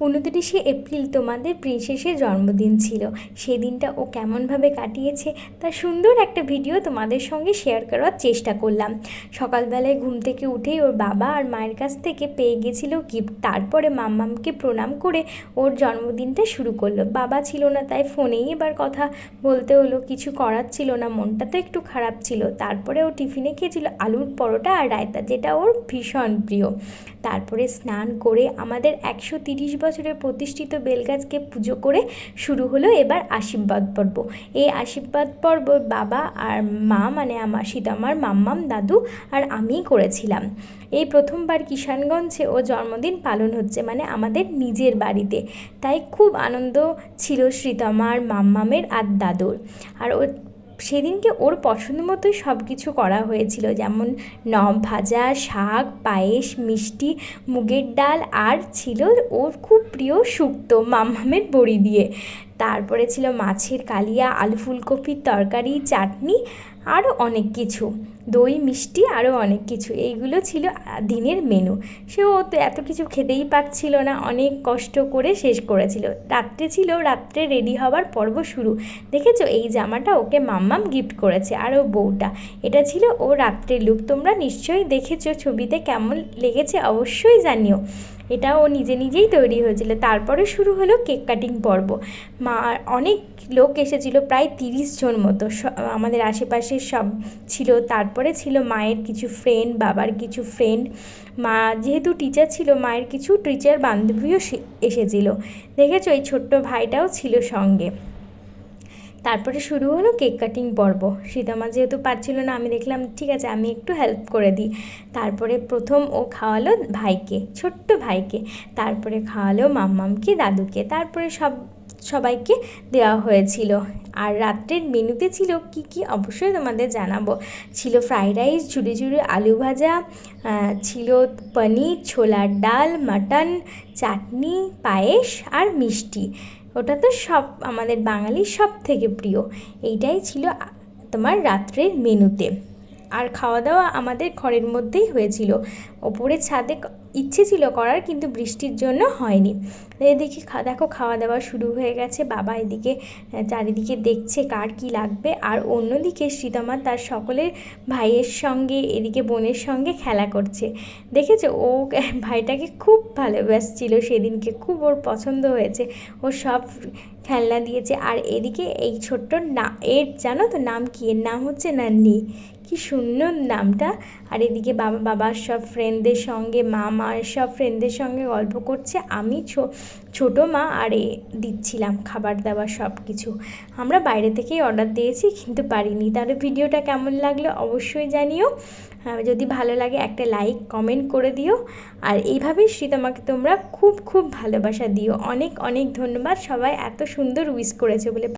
উনতিরিশে April তোমাদের প্রিন্সেসের জন্মদিন ছিল। সেদিনটা ও কেমনভাবে কাটিয়েছে তার সুন্দর একটা ভিডিও তোমাদের সঙ্গে শেয়ার করার চেষ্টা করলাম। সকালবেলায় ঘুম থেকে উঠেই ওর বাবা আর মায়ের কাছ থেকে পেয়ে গেছিল গিফট তারপরে মাম্মামকে প্রণাম করে ওর জন্মদিনটা শুরু করল। বাবা ছিল না, তাই ফোনেই এবার কথা বলতে হলো। কিছু করার ছিল না, মনটা তো একটু খারাপ ছিল। তারপরে ও টিফিনে খেয়েছিল আলুর পরোটা আর রায়তা, যেটা ওর ভীষণ প্রিয়। তারপরে স্নান করে আমাদের একশো তিরিশ বছরের প্রতিষ্ঠিত বেলগাছকে পুজো করে শুরু হলো এবার আশীর্বাদ পর্ব। এই আশীর্বাদ পর্ব বাবা আর মা মানে আমার সীতামার মাম্মাম, দাদু আর আমিই করেছিলাম। এই প্রথমবার কিষানগঞ্জে ও জন্মদিন পালন হচ্ছে মানে আমাদের নিজের বাড়িতে। তাই খুব আনন্দ ছিল শ্রীতমার মাম্মামের আর দাদুর। আর ও সেদিনকে ওর পছন্দ মতোই সব কিছু করা হয়েছিল। যেমন নব ভাজা, শাক, পায়েস, মিষ্টি, মুগের ডাল, আর ছিল ওর খুব প্রিয় শুক্তো মামহামের বড়ি দিয়ে। তারপরে ছিল মাছের কালিয়া, আলু ফুলকপির তরকারি, চাটনি, আরও অনেক কিছু। দই, মিষ্টি, আরও অনেক কিছু। এইগুলো ছিল দিনের মেনু সেও তো এত কিছু খেতেই পারছিল না, অনেক কষ্ট করে শেষ করেছিল। রাত্রে ছিল, রাত্রে রেডি হওয়ার পর্ব শুরু। দেখেছ, এই জামাটা ওকে মাম্মাম গিফট করেছে আর ও বউটা। এটা ছিল ও রাত্রের লুক তোমরা নিশ্চয়ই দেখেছ ছবিতে কেমন লেগেছে, অবশ্যই জানিও। এটা ও নিজে নিজেই তৈরি হয়েছিল। তারপরে শুরু হলো কেক কাটিং পর্ব। মা, অনেক লোক এসেছিল, প্রায় তিরিশ জন মতো। আমাদের আশেপাশে সব ছিল। তারপরে ছিল মায়ের কিছু ফ্রেন্ড বাবার কিছু ফ্রেন্ড মা যেহেতু টিচার ছিল, মায়ের কিছু টিচার বান্ধবীও এসেছিল। দেখেছ, এই ছোট্ট ভাইটাও ছিল সঙ্গে। তারপরে শুরু হলো কেক কাটিং পর্ব। সীতামা যেহেতু পারছিল না, আমি দেখলাম, ঠিক আছে, আমি একটু হেল্প করে দিই। তারপরে প্রথম ও খাওয়ালো ভাইকে, ছোট্ট ভাইকে। তারপরে খাওয়ালো মাম্মামকে, দাদুকে। তারপরে সব, সবাইকে দেওয়া হয়েছিল। আর রাত্রের মেনুতে ছিল কি কি অবশ্যই তোমাদের জানাব। ছিল ফ্রাইড রাইস ঝুড়ি ঝুড়ি আলু ভাজা ছিল পনির, ছোলার ডাল মাটন চাটনি, পায়েস আর মিষ্টি। ওটা তো সব আমাদের বাঙালির সব থেকে প্রিয়। এইটাই ছিল তোমার রাত্রের মেনুতে। আর খাওয়া দাওয়া আমাদের ঘরের মধ্যেই হয়েছিল। ওপরে ছাদে ইচ্ছে ছিল করার কিন্তু বৃষ্টির জন্য হয়নি। এদিকে দেখো খাওয়া দাওয়া শুরু হয়ে গেছে। বাবা এদিকে চারিদিকে দেখছে কার কি লাগবে। আর অন্যদিকে সীতামা তার সকলের ভাইয়ের সঙ্গে, এদিকে বোনের সঙ্গে খেলা করছে। দেখেছে? ও, ভাইটাকে খুব ভালোবাসছিল সেদিনকে। খুব ওর পছন্দ হয়েছে। ও সব খেলনা দিয়েছে। আর এদিকে এই ছোট্ট না এর জানো তো নাম কি? এর নাম হচ্ছে নান্নি। কি সুন্দর নামটা? আর এদিকে বাবা বাবার সব ফ্রেন্ডদের সঙ্গে, মা মার সব ফ্রেন্ডদের সঙ্গে গল্প করছে। আমি ছোটো মা, আর এ দিচ্ছিলাম খাবার দাবার সব কিছু আমরা বাইরে থেকেই অর্ডার দিয়েছি, কিন্তু পারিনি। তাহলে ভিডিওটা কেমন লাগল অবশ্যই জানিও। যদি ভালো লাগে একটা লাইক কমেন্ট করে দিও। আর এইভাবেই শ্রীতমাকে তোমরা খুব খুব ভালোবাসা দিও। অনেক অনেক ধন্যবাদ। সবাই এত সুন্দর উইশ করেছে বলে